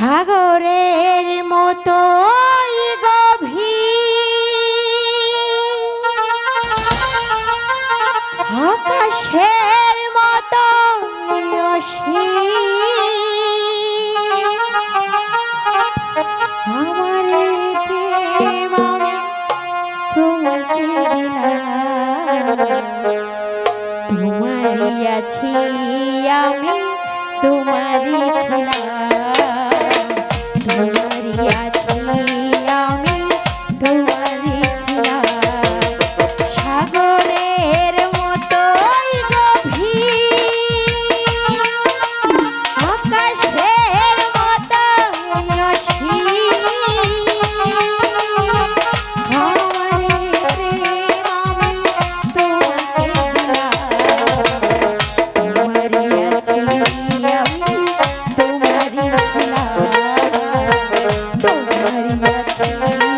সাগরের মতো গভীর। আকাশের মতো আমার প্রেম তোমাকে দিলাম? তোমারই আছি আমি তোমারই ছিলাম। হরি